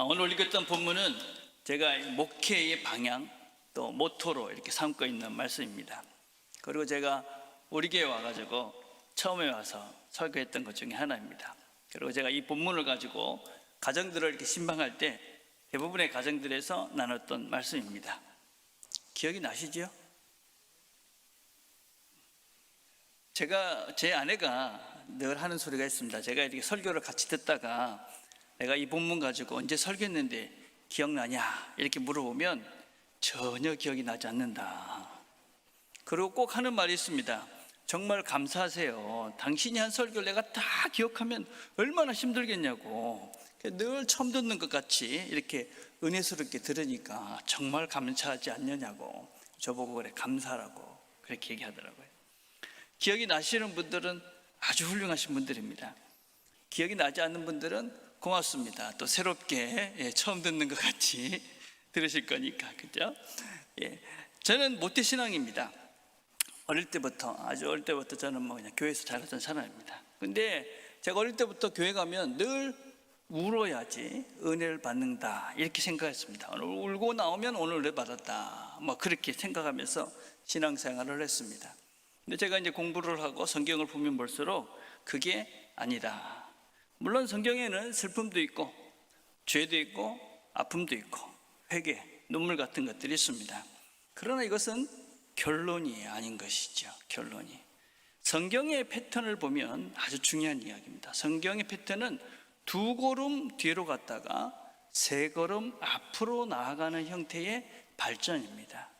아, 오늘 읽었던 본문은 제가 목회의 방향 또 모토로 이렇게 삼고 있는 말씀입니다. 그리고 제가 우리 교회 와가지고 처음에 와서 설교했던 것 중에 하나입니다. 그리고 제가 이 본문을 가지고 가정들을 이렇게 신방할 때 대부분의 가정들에서 나눴던 말씀입니다. 기억이 나시죠? 제가 제 아내가 늘 하는 소리가 있습니다. 제가 이렇게 설교를 같이 듣다가 내가 이 본문 가지고 언제 설교했는데 기억나냐 이렇게 물어보면 전혀 기억이 나지 않는다. 그리고 꼭 하는 말이 있습니다. 정말 감사하세요. 당신이 한 설교를 내가 다 기억하면 얼마나 힘들겠냐고. 늘 처음 듣는 것 같이 이렇게 은혜스럽게 들으니까 정말 감사하지 않느냐고. 저보고 그래 감사라고 그렇게 얘기하더라고요. 기억이 나시는 분들은 아주 훌륭하신 분들입니다. 기억이 나지 않는 분들은 고맙습니다. 또 새롭게 예, 처음 듣는 것 같이 들으실 거니까 그죠? 예, 저는 모태 신앙입니다. 어릴 때부터 아주 어릴 때부터 저는 뭐 그냥 교회에서 자랐던 사람입니다. 근데 제가 어릴 때부터 교회 가면 늘 울어야지 은혜를 받는다 이렇게 생각했습니다. 울고 나오면 오늘 은혜 받았다 뭐 그렇게 생각하면서 신앙생활을 했습니다. 근데 제가 이제 공부를 하고 성경을 보면 볼수록 그게 아니다. 물론 성경에는 슬픔도 있고 죄도 있고 아픔도 있고 회개, 눈물 같은 것들이 있습니다. 그러나 이것은 결론이 아닌 것이죠. 결론이. 성경의 패턴을 보면 아주 중요한 이야기입니다. 성경의 패턴은 두 걸음 뒤로 갔다가 세 걸음 앞으로 나아가는 형태의 발전입니다.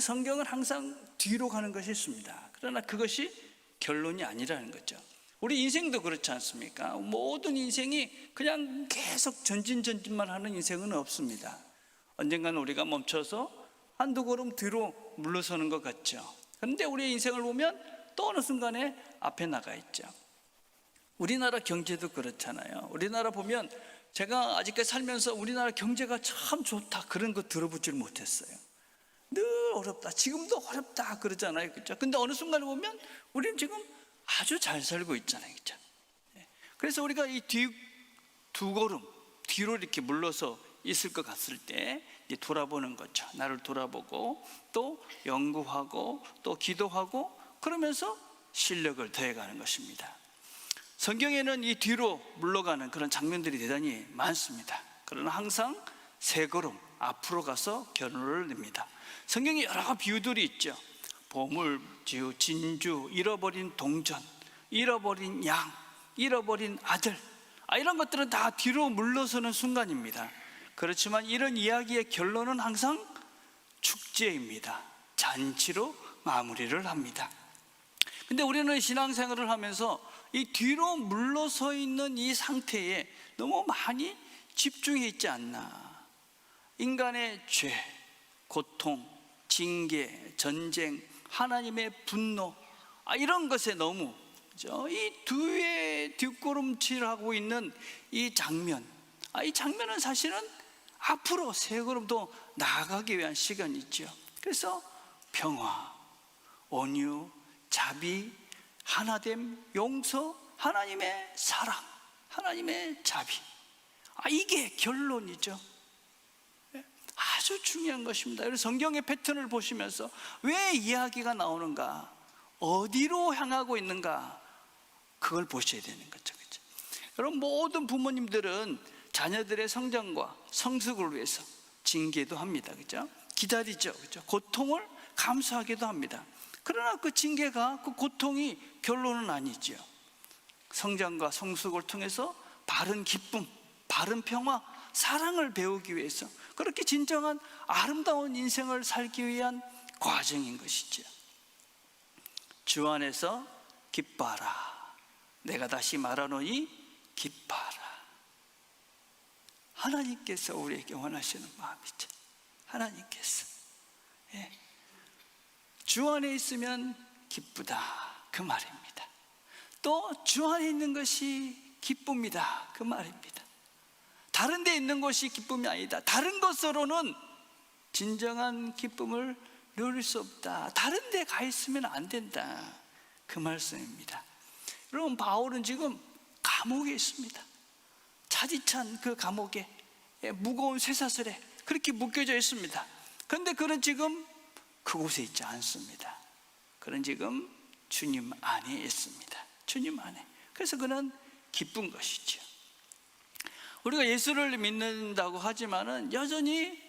성경은 항상 뒤로 가는 것이 있습니다. 그러나 그것이 결론이 아니라는 거죠. 우리 인생도 그렇지 않습니까? 모든 인생이 그냥 계속 전진 전진만 하는 인생은 없습니다. 언젠가는 우리가 멈춰서 한두 걸음 뒤로 물러서는 것 같죠. 그런데 우리의 인생을 보면 또 어느 순간에 앞에 나가 있죠. 우리나라 경제도 그렇잖아요. 우리나라 보면 제가 아직까지 살면서 우리나라 경제가 참 좋다 그런 거 들어보질 못했어요. 늘 어렵다. 지금도 어렵다 그러잖아요. 그죠? 근데 어느 순간에 보면 우리는 지금 아주 잘 살고 있잖아요. 그죠? 예. 그래서 우리가 이 뒤 두 걸음 뒤로 이렇게 물러서 있을 것 같을 때 돌아보는 거죠. 나를 돌아보고 또 연구하고 또 기도하고 그러면서 실력을 더해가는 것입니다. 성경에는 이 뒤로 물러가는 그런 장면들이 대단히 많습니다. 그러나 항상 세 걸음 앞으로 가서 결론을 냅니다. 성경에 여러 비유들이 있죠. 보물주, 진주, 잃어버린 동전, 잃어버린 양, 잃어버린 아들. 아, 이런 것들은 다 뒤로 물러서는 순간입니다. 그렇지만 이런 이야기의 결론은 항상 축제입니다. 잔치로 마무리를 합니다. 근데 우리는 신앙생활을 하면서 이 뒤로 물러서 있는 이 상태에 너무 많이 집중해 있지 않나. 인간의 죄, 고통, 징계, 전쟁, 하나님의 분노, 아, 이런 것에 너무? 이 뒤에 뒷걸음질하고 있는 이 장면, 아, 이 장면은 사실은 앞으로 세 걸음 더 나아가기 위한 시간이죠. 그래서 평화, 온유, 자비, 하나됨, 용서, 하나님의 사랑, 하나님의 자비. 아, 이게 결론이죠. 예, 아주 중요한 것입니다. 그래서 성경의 패턴을 보시면서 왜 이야기가 나오는가, 어디로 향하고 있는가, 그걸 보셔야 되는 거죠. 그죠? 여러분, 모든 부모님들은 자녀들의 성장과 성숙을 위해서 징계도 합니다. 그죠? 기다리죠. 그죠? 고통을 감수하기도 합니다. 그러나 그 징계가 그 고통이 결론은 아니죠. 성장과 성숙을 통해서 바른 기쁨, 바른 평화, 사랑을 배우기 위해서 그렇게 진정한 아름다운 인생을 살기 위한 과정인 것이죠. 주 안에서 기뻐하라. 내가 다시 말하노니 기뻐하라. 하나님께서 우리에게 원하시는 마음이죠. 하나님께서. 예. 주 안에 있으면 기쁘다. 그 말입니다. 또 주 안에 있는 것이 기쁩니다. 그 말입니다. 다른 데 있는 것이 기쁨이 아니다. 다른 것으로는 진정한 기쁨을 누릴 수 없다. 다른 데 가 있으면 안 된다. 그 말씀입니다. 여러분, 바울은 지금 감옥에 있습니다. 차디찬 그 감옥에 예, 무거운 쇠사슬에 그렇게 묶여져 있습니다. 그런데 그는 지금 그곳에 있지 않습니다. 그는 지금 주님 안에 있습니다. 주님 안에. 그래서 그는 기쁜 것이죠. 우리가 예수를 믿는다고 하지만은 여전히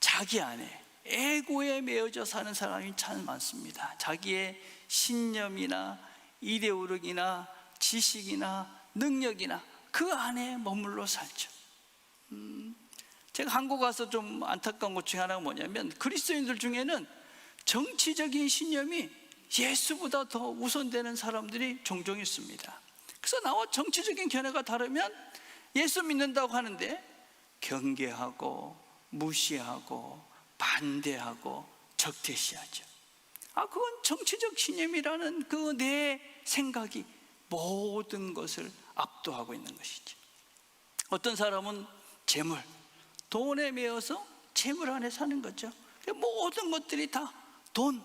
자기 안에 에고에 매여져 사는 사람이 참 많습니다. 자기의 신념이나 이데올로기나 지식이나 능력이나 그 안에 머물러 살죠. 음, 제가 한국 와서 좀 안타까운 것 중에 하나가 뭐냐면 그리스도인들 중에는 정치적인 신념이 예수보다 더 우선되는 사람들이 종종 있습니다. 그래서 나와 정치적인 견해가 다르면 예수 믿는다고 하는데 경계하고 무시하고 반대하고 적대시하죠. 아, 그건 정치적 신념이라는 그 내 생각이 모든 것을 압도하고 있는 것이죠. 어떤 사람은 재물, 돈에 매여서 재물 안에 사는 거죠. 그 모든 것들이 다 돈,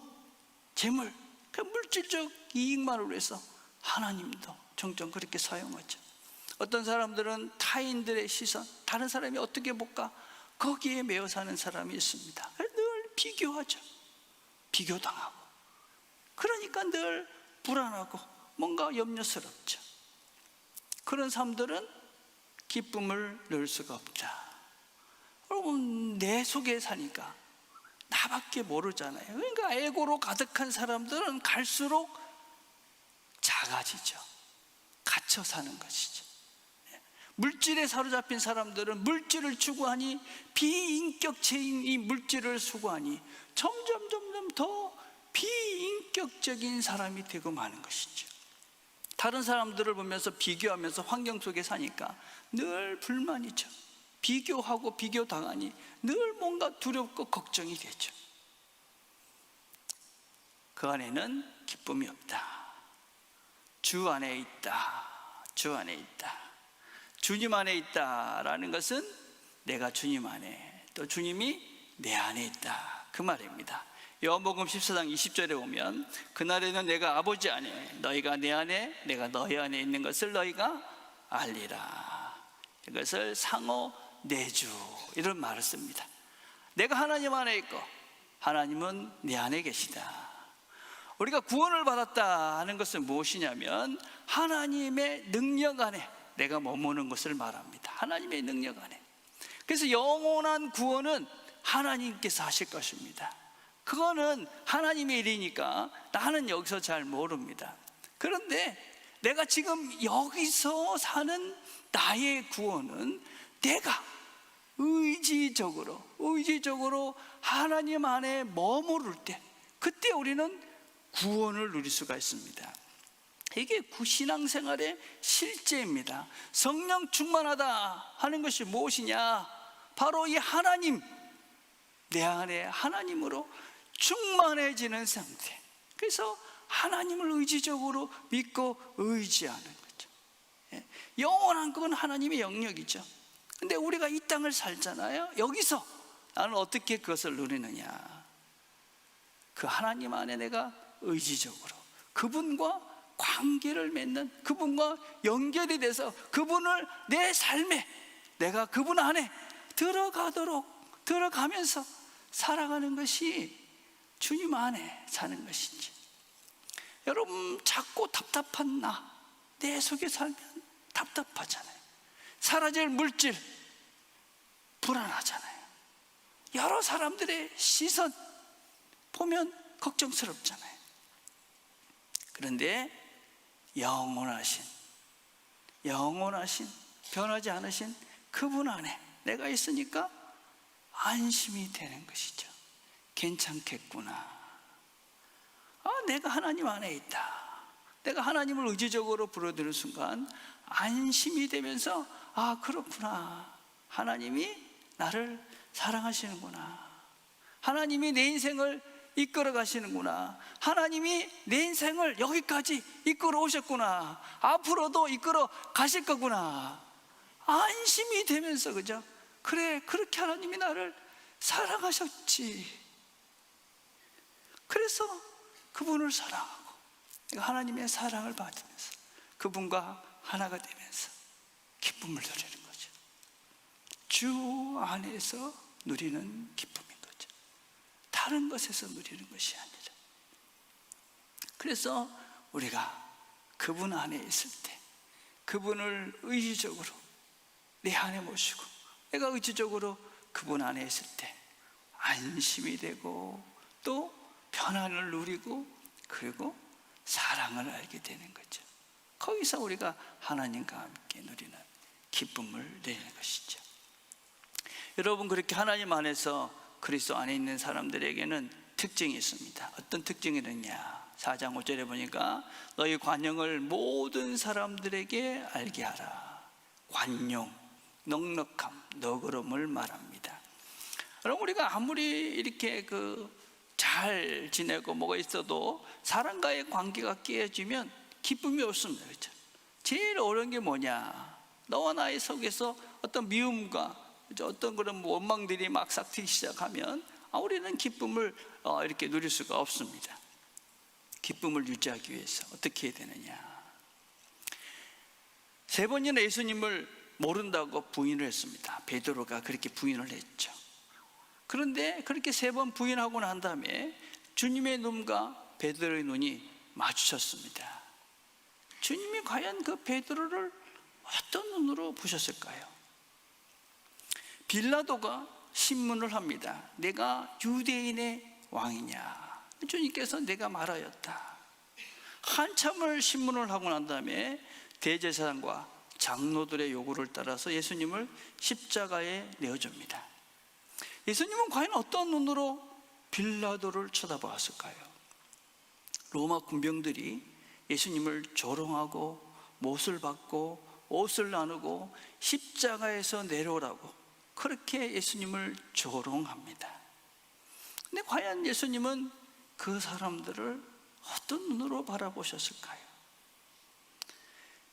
재물, 그 물질적 이익만을 위해서 하나님도 종종 그렇게 사용하죠. 어떤 사람들은 타인들의 시선, 다른 사람이 어떻게 볼까? 거기에 매여 사는 사람이 있습니다. 늘 비교하죠. 비교당하고. 그러니까 늘 불안하고 뭔가 염려스럽죠. 그런 사람들은 기쁨을 넣을 수가 없다. 여러분, 내 속에 사니까 나밖에 모르잖아요. 그러니까 에고로 가득한 사람들은 갈수록 작아지죠. 갇혀 사는 것이죠. 물질에 사로잡힌 사람들은 물질을 추구하니 비인격체인 이 물질을 수고하니 점점 점점 더 비인격적인 사람이 되고 마는 것이죠. 다른 사람들을 보면서 비교하면서 환경 속에 사니까 늘 불만이죠. 비교하고 비교당하니 늘 뭔가 두렵고 걱정이 되죠. 그 안에는 기쁨이 없다. 주 안에 있다. 주 안에 있다. 주님 안에 있다라는 것은 내가 주님 안에 또 주님이 내 안에 있다. 그 말입니다. 요한복음 14장 20절에 보면 그날에는 내가 아버지 안에 너희가 내 안에 내가 너희 안에 있는 것을 너희가 알리라. 이것을 상호 내주 이런 말을 씁니다. 내가 하나님 안에 있고 하나님은 내 안에 계시다. 우리가 구원을 받았다 하는 것은 무엇이냐면 하나님의 능력 안에 내가 머무는 것을 말합니다. 하나님의 능력 안에. 그래서 영원한 구원은 하나님께서 하실 것입니다. 그거는 하나님의 일이니까 나는 여기서 잘 모릅니다. 그런데 내가 지금 여기서 사는 나의 구원은 내가 의지적으로, 의지적으로 하나님 안에 머무를 때, 그때 우리는 구원을 누릴 수가 있습니다. 이게 구신앙생활의 실제입니다. 성령 충만하다 하는 것이 무엇이냐? 바로 이 하나님, 내 안에 하나님으로 충만해지는 상태. 그래서 하나님을 의지적으로 믿고 의지하는 거죠. 예, 영원한 건 하나님의 영역이죠. 근데 우리가 이 땅을 살잖아요. 여기서 나는 어떻게 그것을 누리느냐? 그 하나님 안에 내가 의지적으로 그분과 관계를 맺는 그분과 연결이 돼서 그분을 내 삶에 내가 그분 안에 들어가도록 들어가면서 살아가는 것이 주님 안에 사는 것이지. 여러분 작고 답답한 나 내 속에 살면 답답하잖아요. 사라질 물질 불안하잖아요. 여러 사람들의 시선 보면 걱정스럽잖아요. 그런데 영원하신 영원하신 변하지 않으신 그분 안에 내가 있으니까 안심이 되는 것이죠. 괜찮겠구나. 아, 내가 하나님 안에 있다. 내가 하나님을 의지적으로 불러드는 순간 안심이 되면서 아, 그렇구나. 하나님이 나를 사랑하시는구나. 하나님이 내 인생을 이끌어 가시는구나. 하나님이 내 인생을 여기까지 이끌어 오셨구나. 앞으로도 이끌어 가실 거구나. 안심이 되면서, 그죠? 그래, 그렇게 하나님이 나를 사랑하셨지. 그래서 그분을 사랑하고, 하나님의 사랑을 받으면서, 그분과 하나가 되면서 기쁨을 누리는 거죠. 주 안에서 누리는 거죠. 다른 것에서 누리는 것이 아니라. 그래서 우리가 그분 안에 있을 때 그분을 의지적으로 내 안에 모시고 내가 의지적으로 그분 안에 있을 때 안심이 되고 또 편안을 누리고 그리고 사랑을 알게 되는 거죠. 거기서 우리가 하나님과 함께 누리는 기쁨을 누리는 것이죠. 여러분 그렇게 하나님 안에서 그리스도 안에 있는 사람들에게는 특징이 있습니다. 어떤 특징이느냐? 4장 5절에 보니까 너희 관용을 모든 사람들에게 알게 하라. 관용, 넉넉함, 너그럼을 말합니다. 여러분 우리가 아무리 이렇게 그 잘 지내고 뭐가 있어도 사람과의 관계가 깨어지면 기쁨이 없습니다. 그렇죠? 제일 어려운 게 뭐냐? 너와 나의 속에서 어떤 미움과 어떤 그런 원망들이 막 싹트기 시작하면 아, 우리는 기쁨을 어, 이렇게 누릴 수가 없습니다. 기쁨을 유지하기 위해서 어떻게 해야 되느냐? 세 번이나 예수님을 모른다고 부인을 했습니다. 베드로가 그렇게 부인을 했죠. 그런데 그렇게 세 번 부인하고 난 다음에 주님의 눈과 베드로의 눈이 마주쳤습니다. 주님이 과연 그 베드로를 어떤 눈으로 보셨을까요? 빌라도가 신문을 합니다. 내가 유대인의 왕이냐? 주님께서 내가 말하였다. 한참을 신문을 하고 난 다음에 대제사장과 장로들의 요구를 따라서 예수님을 십자가에 내어줍니다. 예수님은 과연 어떤 눈으로 빌라도를 쳐다보았을까요? 로마 군병들이 예수님을 조롱하고 못을 받고 옷을 나누고 십자가에서 내려오라고 그렇게 예수님을 조롱합니다. 근데 과연 예수님은 그 사람들을 어떤 눈으로 바라보셨을까요?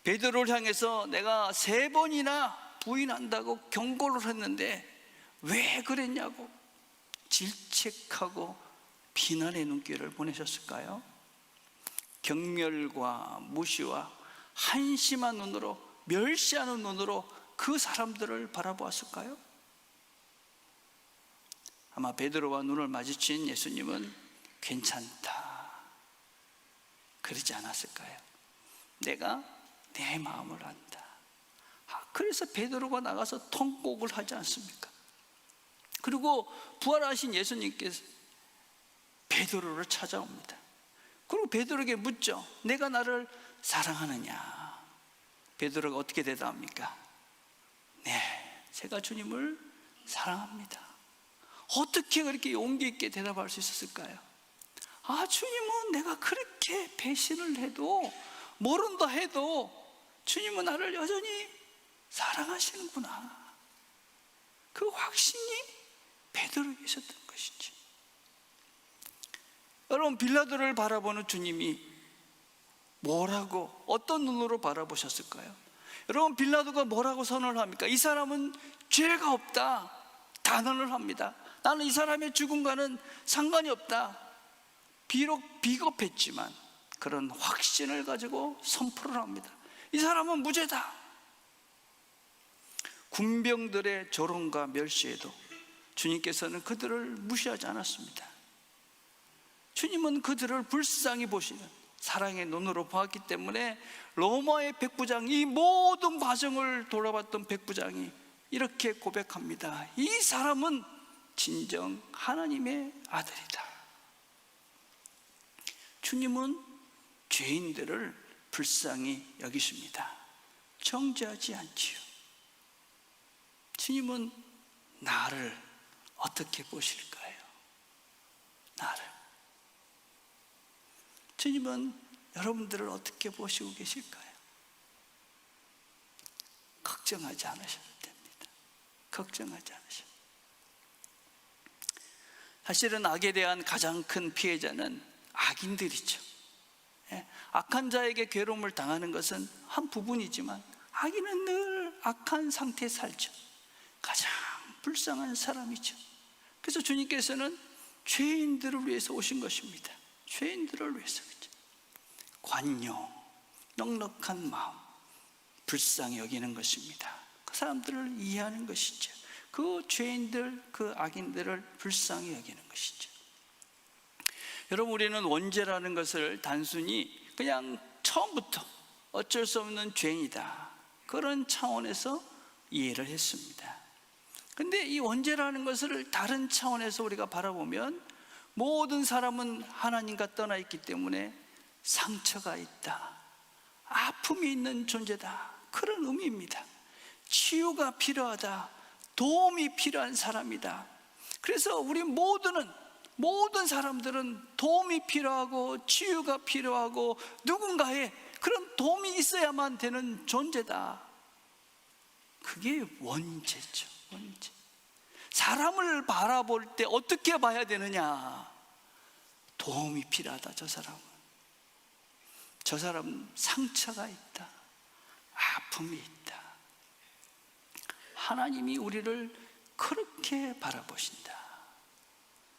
베드로를 향해서 내가 세 번이나 부인한다고 경고를 했는데 왜 그랬냐고 질책하고 비난의 눈길을 보내셨을까요? 경멸과 무시와 한심한 눈으로 멸시하는 눈으로 그 사람들을 바라보았을까요? 아마 베드로와 눈을 마주친 예수님은 괜찮다 그러지 않았을까요? 내가 내 마음을 안다. 아, 그래서 베드로가 나가서 통곡을 하지 않습니까? 그리고 부활하신 예수님께서 베드로를 찾아옵니다. 그리고 베드로에게 묻죠. 내가 나를 사랑하느냐? 베드로가 어떻게 대답합니까? 네, 제가 주님을 사랑합니다. 어떻게 그렇게 용기 있게 대답할 수 있었을까요? 아, 주님은 내가 그렇게 배신을 해도 모른다 해도 주님은 나를 여전히 사랑하시는구나. 그 확신이 베드로에 있었던 것이지. 여러분 빌라도를 바라보는 주님이 뭐라고 어떤 눈으로 바라보셨을까요? 여러분 빌라도가 뭐라고 선언을 합니까? 이 사람은 죄가 없다 단언을 합니다. 나는 이 사람의 죽음과는 상관이 없다. 비록 비겁했지만 그런 확신을 가지고 선포를 합니다. 이 사람은 무죄다. 군병들의 조롱과 멸시에도 주님께서는 그들을 무시하지 않았습니다. 주님은 그들을 불쌍히 보시는 사랑의 눈으로 보았기 때문에 로마의 백부장, 이 모든 과정을 돌아봤던 백부장이 이렇게 고백합니다. 이 사람은 진정 하나님의 아들이다. 주님은 죄인들을 불쌍히 여기십니다. 정죄하지 않지요. 주님은 나를 어떻게 보실까요? 나를. 주님은 여러분들을 어떻게 보시고 계실까요? 걱정하지 않으셔도 됩니다. 걱정하지 않으셔도. 사실은 악에 대한 가장 큰 피해자는 악인들이죠. 예, 악한 자에게 괴로움을 당하는 것은 한 부분이지만 악인은 늘 악한 상태에 살죠. 가장 불쌍한 사람이죠. 그래서 주님께서는 죄인들을 위해서 오신 것입니다. 죄인들을 위해서. 관용, 넉넉한 마음, 불쌍히 여기는 것입니다. 그 사람들을 이해하는 것이죠. 그 죄인들, 그 악인들을 불쌍히 여기는 것이죠. 여러분, 우리는 원죄라는 것을 단순히 그냥 처음부터 어쩔 수 없는 죄인이다. 그런 차원에서 이해를 했습니다. 근데 이 원죄라는 것을 다른 차원에서 우리가 바라보면 모든 사람은 하나님과 떠나 있기 때문에 상처가 있다. 아픔이 있는 존재다. 그런 의미입니다. 치유가 필요하다. 도움이 필요한 사람이다. 그래서 우리 모두는 모든 사람들은 도움이 필요하고 치유가 필요하고 누군가의 그런 도움이 있어야만 되는 존재다. 그게 원죄죠. 원죄. 사람을 바라볼 때 어떻게 봐야 되느냐? 도움이 필요하다. 저 사람은. 저 사람 상처가 있다. 아픔이 있다. 하나님이 우리를 그렇게 바라보신다.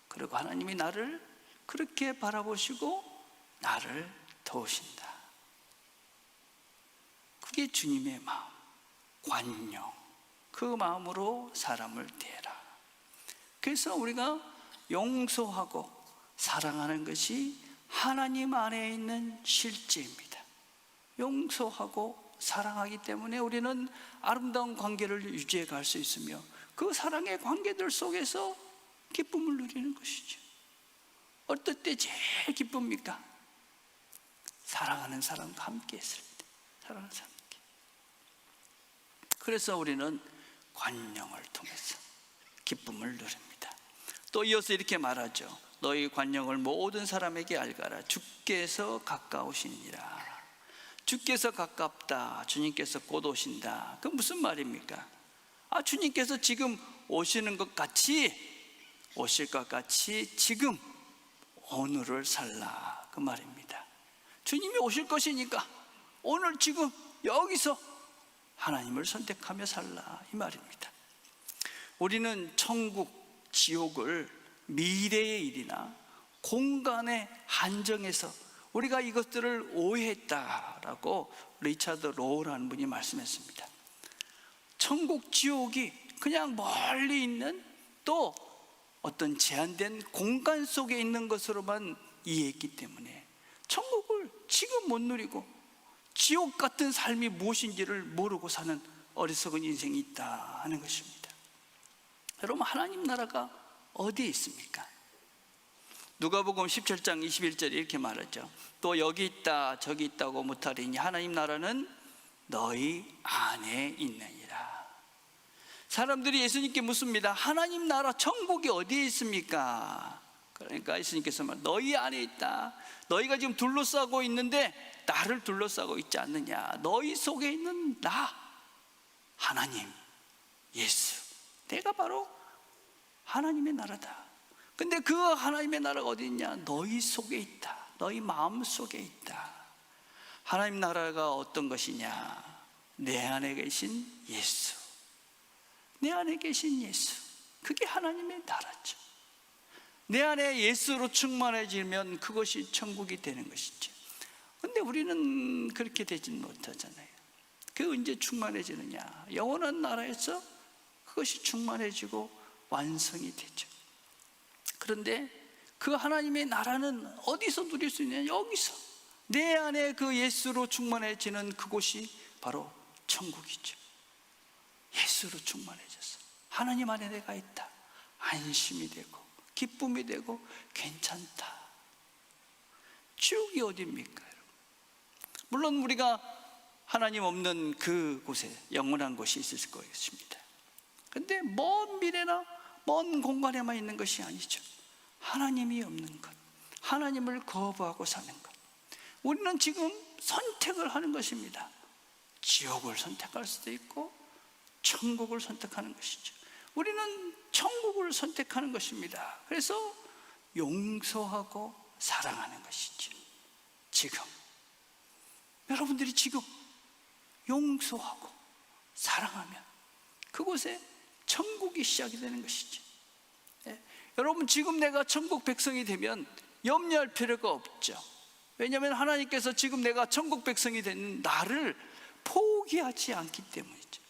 그리고 하나님이 나를 그렇게 바라보시고 나를 도우신다. 그게 주님의 마음, 관용. 그 마음으로 사람을 대해라. 그래서 우리가 용서하고 사랑하는 것이 하나님 안에 있는 실제입니다. 용서하고 사랑하기 때문에 우리는 아름다운 관계를 유지해 갈 수 있으며 그 사랑의 관계들 속에서 기쁨을 누리는 것이죠. 어떨 때 제일 기쁩니까? 사랑하는 사람과 함께 했을 때. 사랑하는 사람과 함께. 그래서 우리는 관용을 통해서 기쁨을 누립니다. 또 이어서 이렇게 말하죠. 너희 관용을 모든 사람에게 알가라. 주께서 가까우시니라. 주께서 가깝다. 주님께서 곧 오신다. 그 무슨 말입니까? 아, 주님께서 지금 오시는 것 같이 오실 것 같이 지금 오늘을 살라. 그 말입니다. 주님이 오실 것이니까 오늘 지금 여기서 하나님을 선택하며 살라. 이 말입니다. 우리는 천국, 지옥을 미래의 일이나 공간의 한정에서 우리가 이것들을 오해했다라고 리차드 로우라는 분이 말씀했습니다. 천국, 지옥이 그냥 멀리 있는 또 어떤 제한된 공간 속에 있는 것으로만 이해했기 때문에 천국을 지금 못 누리고 지옥 같은 삶이 무엇인지를 모르고 사는 어리석은 인생이 있다 하는 것입니다. 여러분 하나님 나라가 어디에 있습니까? 누가복음 17장 21절에 이렇게 말하죠. 또 여기 있다 저기 있다고 못하리니 하나님 나라는 너희 안에 있느니라. 사람들이 예수님께 묻습니다. 하나님 나라 천국이 어디에 있습니까? 그러니까 예수님께서 말 너희 안에 있다. 너희가 지금 둘러싸고 있는데 나를 둘러싸고 있지 않느냐. 너희 속에 있는 나 하나님 예수 내가 바로 하나님의 나라다. 근데 그 하나님의 나라가 어디 있냐? 너희 속에 있다. 너희 마음 속에 있다. 하나님 나라가 어떤 것이냐? 내 안에 계신 예수. 내 안에 계신 예수. 그게 하나님의 나라죠. 내 안에 예수로 충만해지면 그것이 천국이 되는 것이죠. 근데 우리는 그렇게 되진 못하잖아요. 그 언제 충만해지느냐? 영원한 나라에서 그것이 충만해지고 완성이 되죠. 그런데 그 하나님의 나라는 어디서 누릴 수 있느냐? 여기서. 내 안에 그 예수로 충만해지는 그곳이 바로 천국이죠. 예수로 충만해져서. 하나님 안에 내가 있다. 안심이 되고, 기쁨이 되고, 괜찮다. 지옥이 어디입니까? 물론 우리가 하나님 없는 그 곳에 영원한 곳이 있을 것입니다. 근데 먼 미래나 먼 공간에만 있는 것이 아니죠. 하나님이 없는 것, 하나님을 거부하고 사는 것. 우리는 지금 선택을 하는 것입니다. 지옥을 선택할 수도 있고, 천국을 선택하는 것이죠. 우리는 천국을 선택하는 것입니다. 그래서 용서하고 사랑하는 것이죠. 지금. 여러분들이 지금 용서하고 사랑하면 그곳에 천국이 시작이 되는 것이죠. 예. 여러분 지금 내가 천국 백성이 되면 염려할 필요가 없죠. 왜냐하면 하나님께서 지금 내가 천국 백성이 된 나를 포기하지 않기 때문이죠.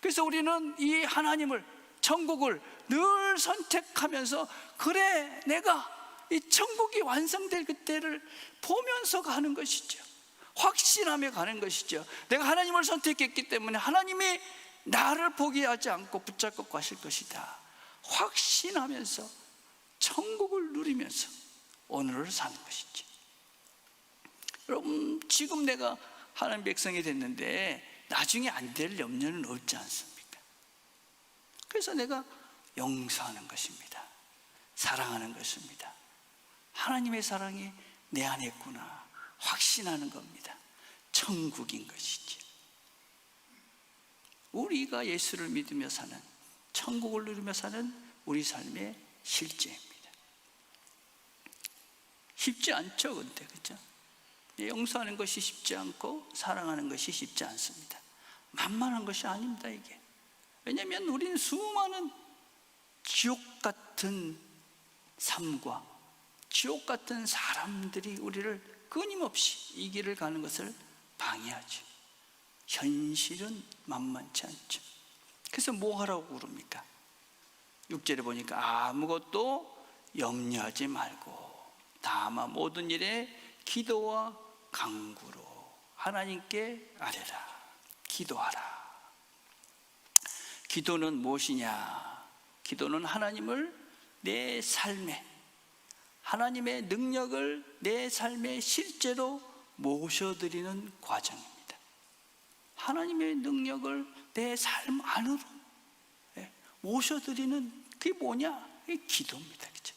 그래서 우리는 이 하나님을 천국을 늘 선택하면서 그래 내가 이 천국이 완성될 그때를 보면서 가는 것이죠. 확신하며 가는 것이죠. 내가 하나님을 선택했기 때문에 하나님이 나를 포기하지 않고 붙잡고 가실 것이다. 확신하면서 천국을 누리면서 오늘을 사는 것이지. 여러분 지금 내가 하나님 백성이 됐는데 나중에 안 될 염려는 없지 않습니까? 그래서 내가 용서하는 것입니다. 사랑하는 것입니다. 하나님의 사랑이 내 안에 있구나 확신하는 겁니다. 천국인 것이지. 우리가 예수를 믿으며 사는 천국을 누리며 사는 우리 삶의 실제입니다. 쉽지 않죠, 근데 그죠? 용서하는 것이 쉽지 않고 사랑하는 것이 쉽지 않습니다. 만만한 것이 아닙니다, 이게. 왜냐하면 우리는 수많은 지옥 같은 삶과 지옥 같은 사람들이 우리를 끊임없이 이 길을 가는 것을 방해하죠. 현실은 만만치 않죠. 그래서 뭐 하라고 그럽니까? 6절에 보니까 아무것도 염려하지 말고 다만 모든 일에 기도와 강구로 하나님께 아뢰라. 기도하라. 기도는 무엇이냐? 기도는 하나님을 내 삶에 하나님의 능력을 내 삶에 실제로 모셔드리는 과정입니다. 하나님의 능력을 내 삶 안으로 예, 모셔드리는 그게 뭐냐? 기도입니다. 그죠?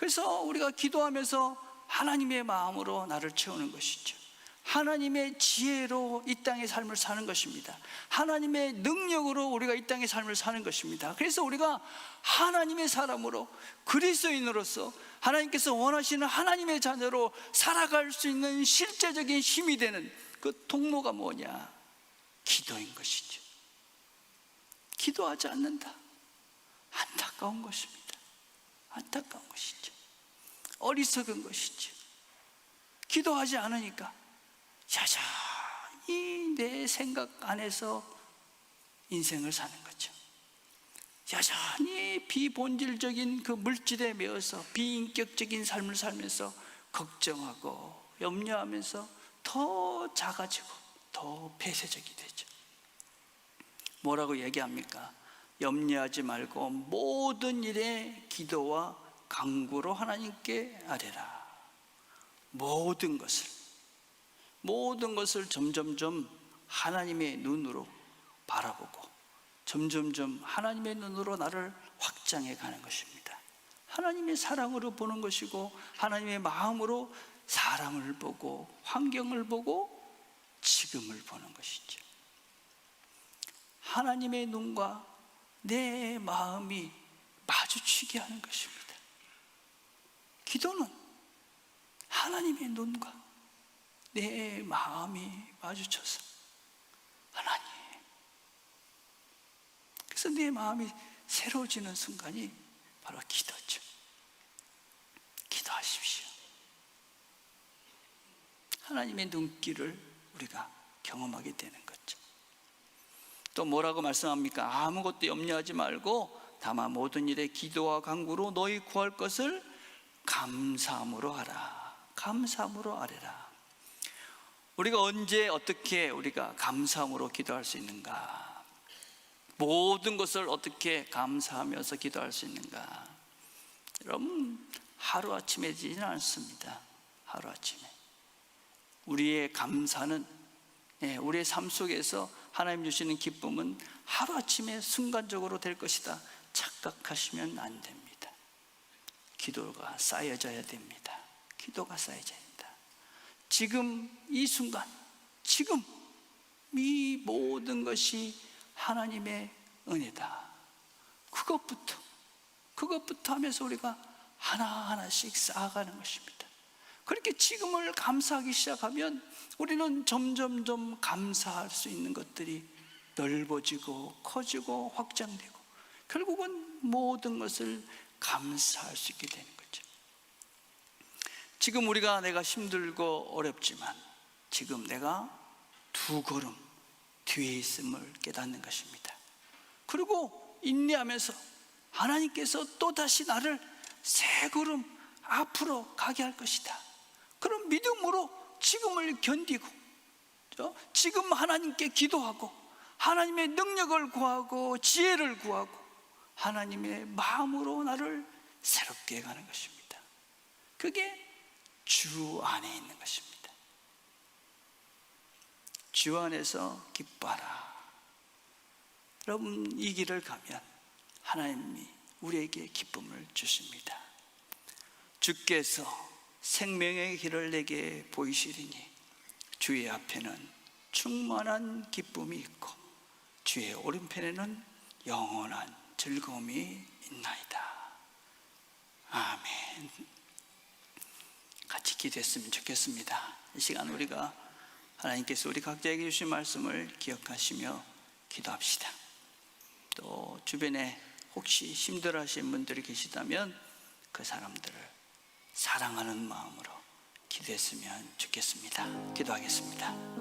그래서 우리가 기도하면서 하나님의 마음으로 나를 채우는 것이죠. 하나님의 지혜로 이 땅의 삶을 사는 것입니다. 하나님의 능력으로 우리가 이 땅의 삶을 사는 것입니다. 그래서 우리가 하나님의 사람으로 그리스도인으로서 하나님께서 원하시는 하나님의 자녀로 살아갈 수 있는 실제적인 힘이 되는 그 통로가 뭐냐? 기도인 것이죠. 기도하지 않는다. 안타까운 것입니다. 안타까운 것이죠. 어리석은 것이죠. 기도하지 않으니까 여전히 내 생각 안에서 인생을 사는 거죠. 여전히 비본질적인 그 물질에 매어서 비인격적인 삶을 살면서 걱정하고 염려하면서 더 작아지고 더 폐쇄적이 되죠. 뭐라고 얘기합니까? 염려하지 말고 모든 일에 기도와 강구로 하나님께 아뢰라. 모든 것을 모든 것을 점점점 하나님의 눈으로 바라보고 점점점 하나님의 눈으로 나를 확장해 가는 것입니다. 하나님의 사랑으로 보는 것이고 하나님의 마음으로 사람을 보고 환경을 보고 지금을 보는 것이죠. 하나님의 눈과 내 마음이 마주치게 하는 것입니다. 기도는 하나님의 눈과 내 마음이 마주쳐서 하나님. 그래서 내 마음이 새로워지는 순간이 바로 기도죠. 기도하십시오. 하나님의 눈길을 우리가 경험하게 되는 거죠. 또 뭐라고 말씀합니까? 아무것도 염려하지 말고 다만 모든 일에 기도와 간구로 너희 구할 것을 감사함으로 하라. 감사함으로 아뢰라. 우리가 언제 어떻게 우리가 감사함으로 기도할 수 있는가? 모든 것을 어떻게 감사하면서 기도할 수 있는가? 여러분 하루 아침에 되지는 않습니다. 하루 아침에. 우리의 감사는 예, 우리의 삶 속에서 하나님 주시는 기쁨은 하루아침에 순간적으로 될 것이다. 착각하시면 안 됩니다. 기도가 쌓여져야 됩니다. 기도가 쌓여져야 된다. 지금 이 순간, 지금 이 모든 것이 하나님의 은혜다. 그것부터, 그것부터 하면서 우리가 하나하나씩 쌓아가는 것입니다. 그렇게 지금을 감사하기 시작하면 우리는 점점점 감사할 수 있는 것들이 넓어지고 커지고 확장되고 결국은 모든 것을 감사할 수 있게 되는 거죠. 지금 우리가 내가 힘들고 어렵지만 지금 내가 두 걸음 뒤에 있음을 깨닫는 것입니다. 그리고 인내하면서 하나님께서 또 다시 나를 새 걸음 앞으로 가게 할 것이다. 그런 믿음으로 지금을 견디고 저 지금 하나님께 기도하고 하나님의 능력을 구하고 지혜를 구하고 하나님의 마음으로 나를 새롭게 해가는 것입니다. 그게 주 안에 있는 것입니다. 주 안에서 기뻐하라. 여러분 이 길을 가면 하나님이 우리에게 기쁨을 주십니다. 주께서 생명의 길을 내게 보이시리니 주의 앞에는 충만한 기쁨이 있고 주의 오른편에는 영원한 즐거움이 있나이다. 아멘. 같이 기도했으면 좋겠습니다. 이 시간 우리가 하나님께서 우리 각자에게 주신 말씀을 기억하시며 기도합시다. 또 주변에 혹시 힘들어하시는 분들이 계시다면 그 사람들을 사랑하는 마음으로 기도했으면 좋겠습니다. 기도하겠습니다.